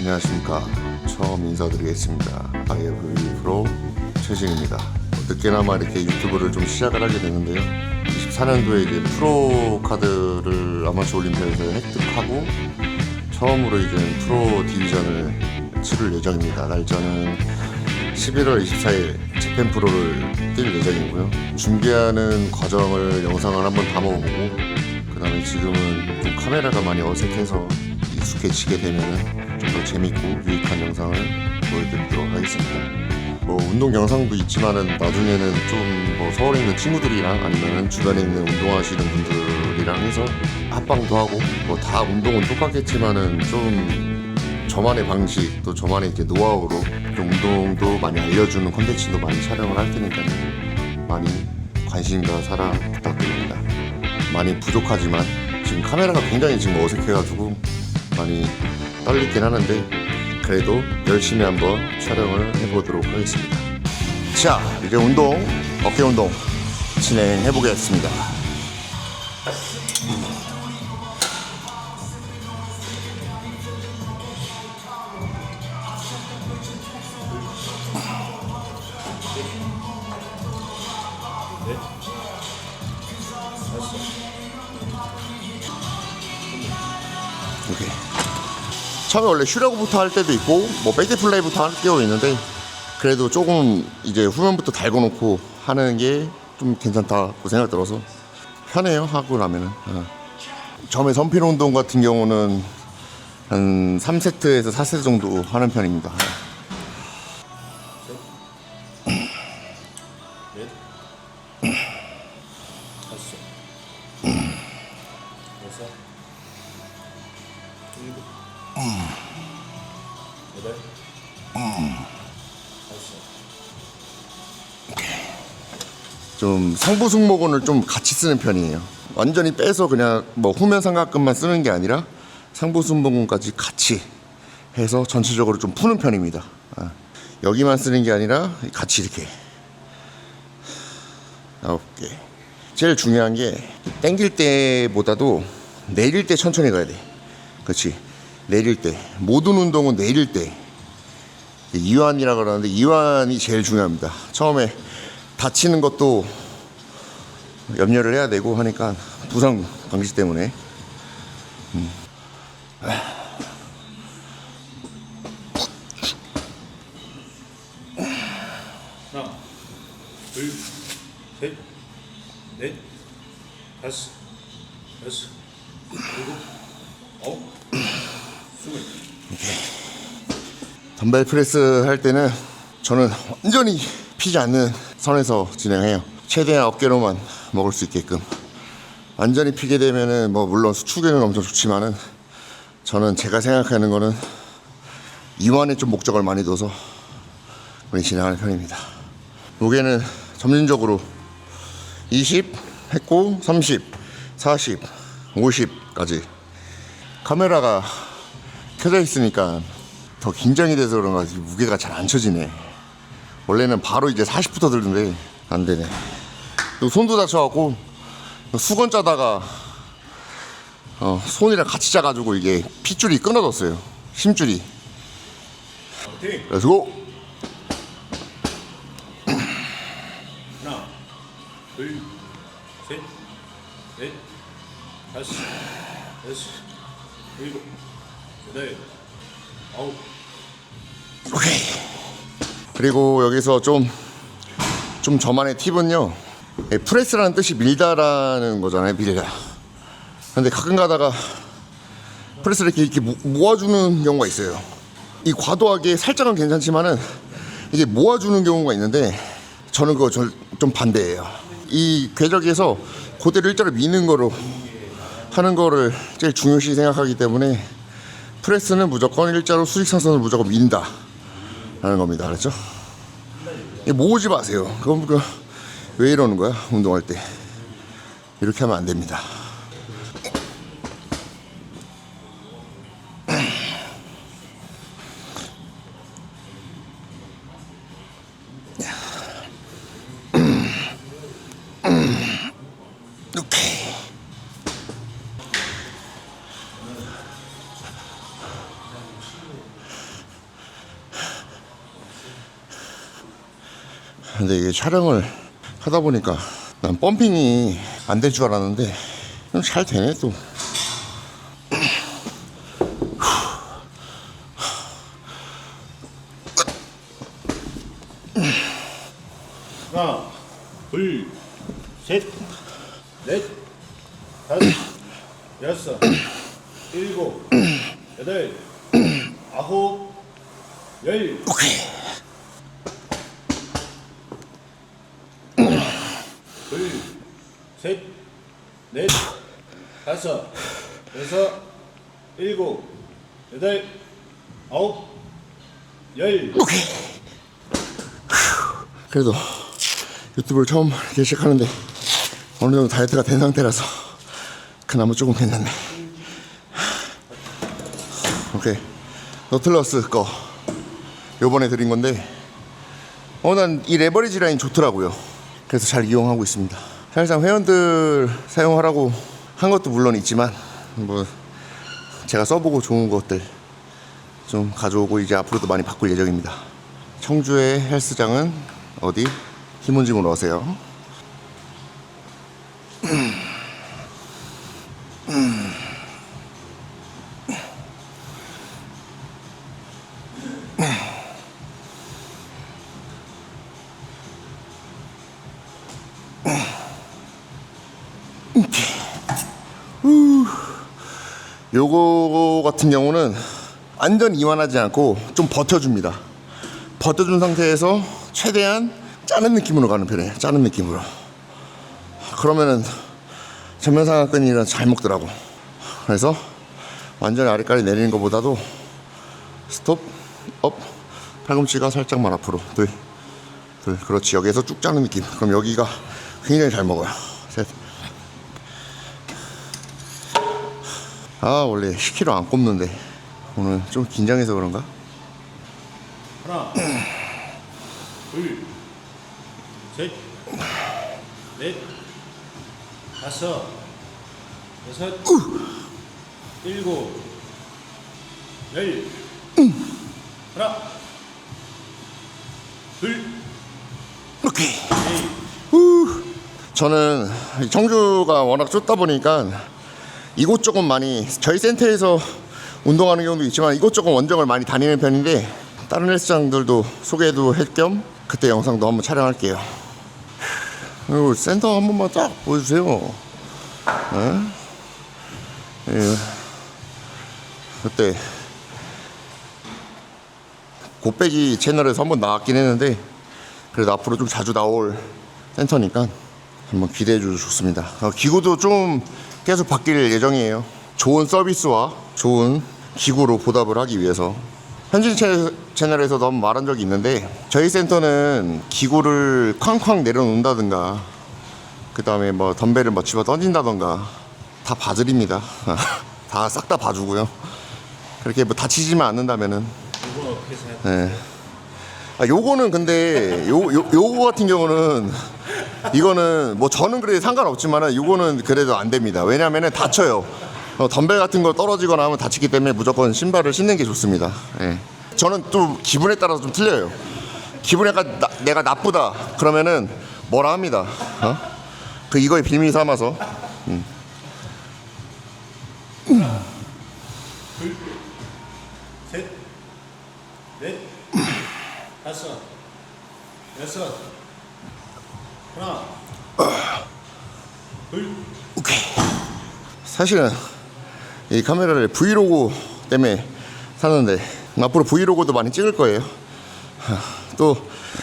안녕하십니까. 처음 인사드리겠습니다. IF 프로 최진입니다. 늦게나마 이렇게 유튜브를 좀 시작을 하게 됐는데요. 24년도에 이제 프로 카드를 아마추어 올림피아에서 획득하고 처음으로 이제 프로 디비전을 치를 예정입니다. 날짜는 11월 24일 재팬 프로를 뛸 예정이고요. 준비하는 과정을 영상을 한번 담아보고 그 다음에 지금은 좀 카메라가 많이 어색해서 익숙해지게 되면 좀 더 재밌고 유익한 영상을 보여드리도록 하겠습니다. 뭐 운동 영상도 있지만은 나중에는 좀 뭐 서울에 있는 친구들이랑 아니면 주변에 있는 운동하시는 분들이랑 해서 합방도 하고 뭐 다 운동은 똑같겠지만은 좀 저만의 방식 또 저만의 이제 노하우로 좀 운동도 많이 알려주는 컨텐츠도 많이 촬영을 할 테니까요 많이 관심과 사랑 부탁드립니다 많이 부족하지만 지금 카메라가 굉장히 지금 어색해가지고 많이 떨리긴 하는데 그래도 열심히 한번 촬영을 해보도록 하겠습니다. 자 이제 운동 어깨 운동 진행해 보겠습니다. 오케이. 처음에 원래 쉬려고부터 할 때도 있고 뭐 백대 플레이부터 할 때도 있는데 그래도 조금 이제 후면부터 달고 놓고 하는 게 좀 괜찮다고 생각 들어서 편해요 하고 나면은. 어. 처음에 선필 운동 같은 경우는 한 3세트에서 4세트 정도 하는 편입니다 좀 상부 승모근을 좀 같이 쓰는 편이에요. 완전히 빼서 그냥 뭐 후면 삼각근만 쓰는 게 아니라 상부 승모근까지 같이 해서 전체적으로 좀 푸는 편입니다. 아, 여기만 쓰는 게 아니라 같이 이렇게 아홉 개. 제일 중요한 게 당길 때보다도 내릴 때 천천히 가야 돼. 그렇지. 내릴 때 모든 운동은 내릴 때 이완이라 그러는데 이완이 제일 중요합니다. 처음에 다치는 것도 염려를 해야 되고 하니까 부상 방지 때문에 음. 하나, 둘, 셋, 넷, 다섯, 여섯, 일곱, 아홉. 덤벨 프레스 할 때는 저는 완전히 피지 않는 선에서 진행해요. 최대한 어깨로만 먹을 수 있게끔. 완전히 피게 되면은 뭐 물론 수축에는 엄청 좋지만은 저는 제가 생각하는 거는 이완에 좀 목적을 많이 둬서 우리 진행하는 편입니다. 무게는 점진적으로 20 했고 30, 40, 50까지 카메라가 켜져 있으니까 더 긴장이 돼서 그런가 무게가 잘 안 쳐지네. 원래는 바로 이제 40부터 들던데 안 되네. 또 손도 다쳐갖고 수건 짜다가 어, 손이랑 같이 짜가지고 이게 핏줄이 끊어졌어요. 힘줄이. 오케이. 그래서 고! 하나, 둘, 셋, 넷, 다섯, 여섯, 일곱, 여덟, 아홉, 오케이. 그리고 여기서 좀, 좀 저만의 팁은요. 예, 프레스라는 뜻이 밀다라는 거잖아요, 밀다. 근데 가끔 가다가 프레스를 이렇게, 이렇게 모- 모아주는 경우가 있어요. 이 과도하게 살짝은 괜찮지만은 이게 모아주는 경우가 있는데 저는 그거 절- 좀 반대예요. 이 궤적에서 고대로 일자로 미는 거로 하는 거를 제일 중요시 생각하기 때문에 프레스는 무조건 일자로 수직선선을 무조건 민다. 라는 겁니다. 알았죠? 모으지 마세요. 그럼 그, 왜 이러는 거야? 운동할 때. 이렇게 하면 안 됩니다. 근데 이게 촬영을 하다 보니까 난 펌핑이 안 될 줄 알았는데 좀잘 되네 또. 하나, 둘, 셋, 넷, 다섯, 여섯, 일곱, 여덟, 아홉, 열. 오케이. 둘, 셋, 넷, 다섯, 여섯, 일곱, 여덟, 아홉, 열. 오케이. 그래도 유튜브를 처음 이렇게 시작하는데 어느 정도 다이어트가 된 상태라서 그나마 조금 괜찮네. 오케이. 너틀러스 거 요번에 드린 건데 어 난 이 레버리지 라인 좋더라고요. 그래서 잘 이용하고 있습니다. 사실상 회원들 사용하라고 한 것도 물론 있지만 뭐 제가 써보고 좋은 것들 좀 가져오고 이제 앞으로도 많이 바꿀 예정입니다. 청주의 헬스장은 어디? 힘은짐으로 오세요. 요거 같은 경우는 완전 이완하지 않고 좀 버텨줍니다. 버텨준 상태에서 최대한 짜는 느낌으로 가는 편이에요. 짜는 느낌으로. 그러면은 전면상하근이랑 잘 먹더라고. 그래서 완전히 아래까지 내리는 것보다도 스톱, 업, 팔꿈치가 살짝만 앞으로. 둘, 둘. 그렇지. 여기에서 쭉 짜는 느낌. 그럼 여기가 굉장히 잘 먹어요. 셋. 아 원래 10kg 안 꼽는데 오늘 좀 긴장해서 그런가? 하나, 둘, 셋, 넷, 다섯, 여섯, 일곱, 열. 하나, 둘, 오케이. 셋, 저는 청주가 워낙 좁다 보니까 이곳저곳 많이 저희 센터에서 운동하는 경우도 있지만 이곳저곳 원정을 많이 다니는 편인데 다른 헬스장들도 소개도 할 겸 그때 영상도 한번 촬영할게요. 그리고 센터 한 번만 딱 보여주세요. 예? 예. 그때 곱빼기 채널에서 한번 나왔긴 했는데 그래도 앞으로 좀 자주 나올 센터니까 한번 기대해 주셔도 좋습니다. 어, 기구도 좀 계속 바뀔 예정이에요. 좋은 서비스와 좋은 기구로 보답을 하기 위해서 현진 채- 채널에서도 한번 말한 적이 있는데 저희 센터는 기구를 쾅쾅 내려놓는다든가 그 다음에 뭐 덤벨을 뭐 집어 던진다던가 다 봐드립니다. 다 싹 다 봐주고요. 그렇게 뭐 다치지만 않는다면은 이거 어떻게 생각해? 네. 아, 요거는 근데 요, 요 요거 같은 경우는 이거는 뭐 저는 그래 상관없지만은 요거는 그래도 안 됩니다. 왜냐면은 다쳐요. 어, 덤벨 같은 거 떨어지거나 하면 다치기 때문에 무조건 신발을 신는 게 좋습니다. 예. 저는 또 기분에 따라서 좀 틀려요. 기분이 약간 나- 내가 나쁘다 그러면은 뭐라 합니다. 어? 그 이거에 빌미 삼아서 셋, 넷, 다섯, 여섯, 하나, 둘, 오케이. 사실은 이 카메라를 브이로그 때문에 샀는데 앞으로 브이로그도 많이 찍을 거예요. 또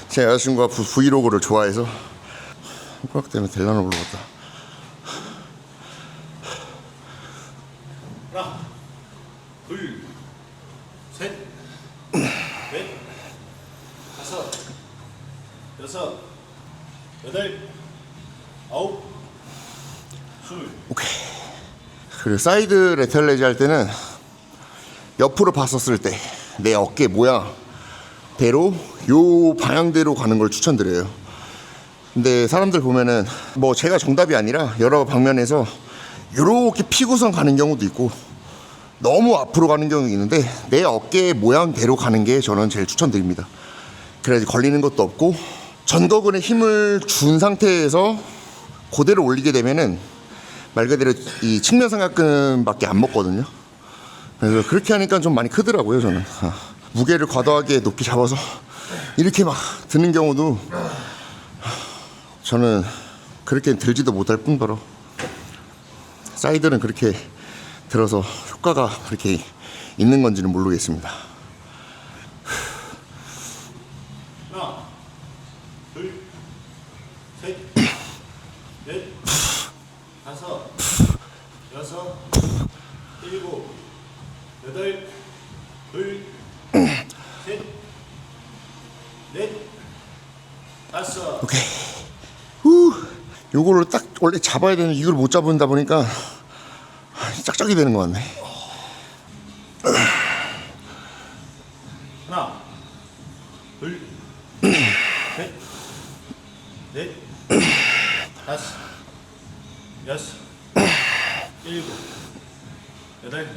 제 여자친구가 부- 브이로그를 좋아해서 손가락 때문에 될라나 모르겠다. 하나, 둘, 셋, 넷, 다섯, 여섯, 여덟, 아홉, 스물. 오케이. 그리고 사이드 레텔레지 할 때는 옆으로 봤었을 때 내 어깨 모양 대로 요 방향대로 가는 걸 추천드려요. 근데 사람들 보면은 뭐 제가 정답이 아니라 여러 방면에서 이렇게 피고선 가는 경우도 있고 너무 앞으로 가는 경우도 있는데 내 어깨 모양대로 가는 게 저는 제일 추천드립니다. 그래야지 걸리는 것도 없고 전거근에 힘을 준 상태에서 그대로 올리게 되면은 말 그대로 이 측면 삼각근밖에 안 먹거든요. 그래서 그렇게 하니까 좀 많이 크더라고요 저는. 아, 무게를 과도하게 높이 잡아서 이렇게 막 드는 경우도 저는 그렇게 들지도 못할 뿐더러 사이드는 그렇게 들어서 효과가 그렇게 있는 건지는 모르겠습니다. 하나, 둘, 셋, 넷, 다섯, 여섯, 일곱, 여덟, 둘, 셋, 넷, 다섯. 오케이. 후. 요거를 딱 원래 잡아야 되는 이걸 못 잡는다 보니까 짝짝이 되는 것 같네. 하나, 둘, 셋, 넷, 다섯, 여섯, 일곱, 여덟,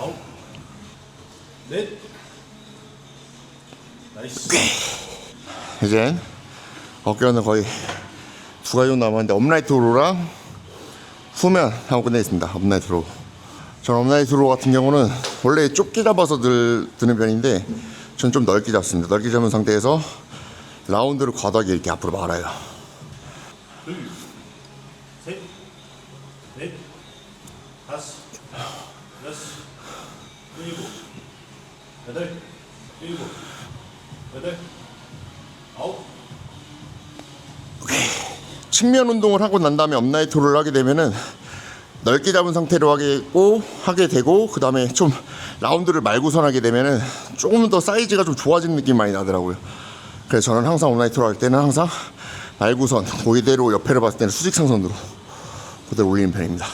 아홉, 넷, 나이스. 이제 어깨는 거의 두 가지 정도 남았는데 업라이트 로랑 후면 하고 끝내겠습니다. 업라이트 로. 전 업라이트 로 같은 경우는 원래 좁게 잡아서 들, 드는 편인데 전 좀 넓게 잡습니다. 넓게 잡은 상태에서 라운드를 과도하게 이렇게 앞으로 말아요. 둘, 셋, 넷, 다섯, 여섯, 일곱, 여덟, 일곱, 여덟, 아홉, 측면 운동을 하고 난 다음에 업라이트를 하게 되면은 넓게 잡은 상태로 하겠고 하게 되고 그 다음에 좀 라운드를 말고선 하게 되면은 조금 더 사이즈가 좀 좋아지는 느낌 이 많이 나더라고요. 그래서 저는 항상 업라이트로 할 때는 항상 말고선 그대로 옆에를 봤을 때는 수직상선으로 그대로 올리는 편입니다.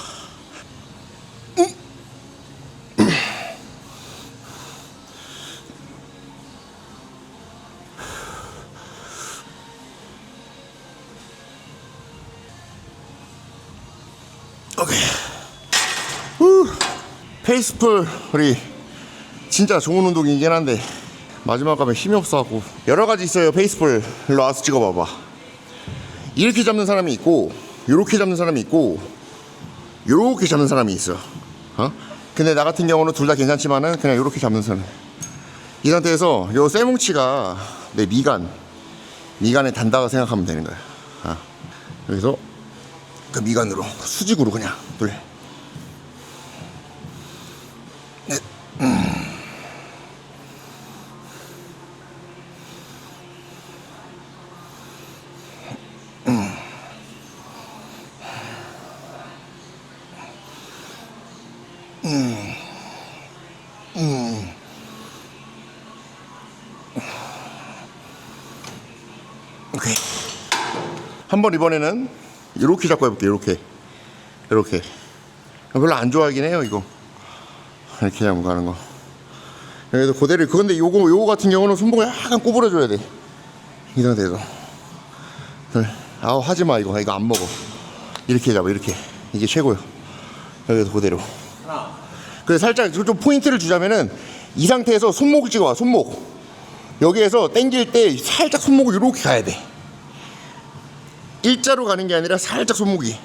페이스풀이 진짜 좋은 운동이긴 한데 마지막 가면 힘이 없어갖고 여러 가지 있어요 페이스풀. 일로 와서 찍어봐봐. 이렇게 잡는 사람이 있고 이렇게 잡는 사람이 있고 이렇게 잡는 사람이 있어. 어? 근데 나 같은 경우는 둘 다 괜찮지만은 그냥 이렇게 잡는 사람. 이 상태에서 요 쇠뭉치가 내 미간 미간에 단다고 생각하면 되는 거야. 어. 여기서 그 미간으로 수직으로 그냥 둘 한번 이번에는 이렇게 잡고 해볼게요. 이렇게, 이렇게. 별로 안 좋아하긴 해요. 이거 이렇게 잡고 가는 거. 여기서 그대로. 그런데 요거 요거 같은 경우는 손목을 약간 구부려줘야 돼. 이 상태에서. 둘. 아우 하지 마 이거 이거 안 먹어. 이렇게 잡아 이렇게. 이게 최고요. 여기서 그대로. 하나, 그래 살짝 좀 포인트를 주자면은 이 상태에서 손목을 찍어봐 손목 여기에서 당길 때 살짝 손목을 이렇게 가야 돼 일자로 가는 게 아니라 살짝 손목이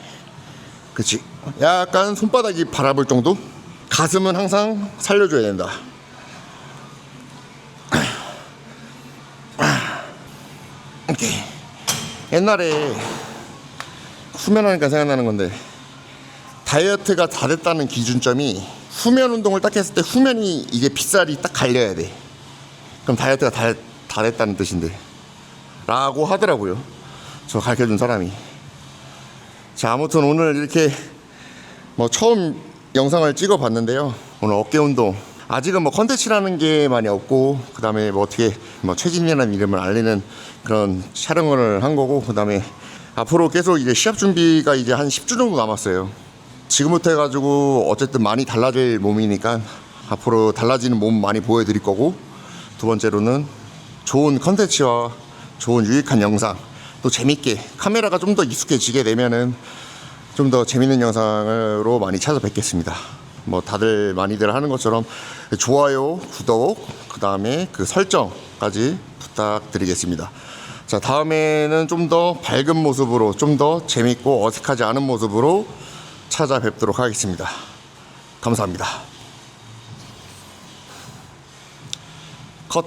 그렇지 약간 손바닥이 바라볼 정도 가슴은 항상 살려줘야 된다 오케이 옛날에 수면하니까 생각나는 건데 다이어트가 다 됐다는 기준점이 후면 운동을 딱 했을 때 후면이 이게 빗살이 딱 갈려야 돼. 그럼 다이어트가 다, 다 됐다는 뜻인데. 라고 하더라고요. 저 가르쳐 준 사람이. 자, 아무튼 오늘 이렇게 뭐 처음 영상을 찍어 봤는데요. 오늘 어깨 운동. 아직은 뭐 컨텐츠라는 게 많이 없고, 그 다음에 뭐 어떻게 뭐 최진이라는 이름을 알리는 그런 촬영을 한 거고, 그 다음에 앞으로 계속 이제 시합 준비가 이제 한 10주 정도 남았어요. 지금부터 해가지고 어쨌든 많이 달라질 몸이니까 앞으로 달라지는 몸 많이 보여드릴 거고 두 번째로는 좋은 컨텐츠와 좋은 유익한 영상 또 재밌게 카메라가 좀 더 익숙해지게 되면은 좀 더 재밌는 영상으로 많이 찾아뵙겠습니다. 뭐 다들 많이들 하는 것처럼 좋아요, 구독, 그 다음에 그 설정까지 부탁드리겠습니다. 자, 다음에는 좀 더 밝은 모습으로, 좀 더 재밌고 어색하지 않은 모습으로 찾아뵙도록 하겠습니다. 감사합니다. 컷.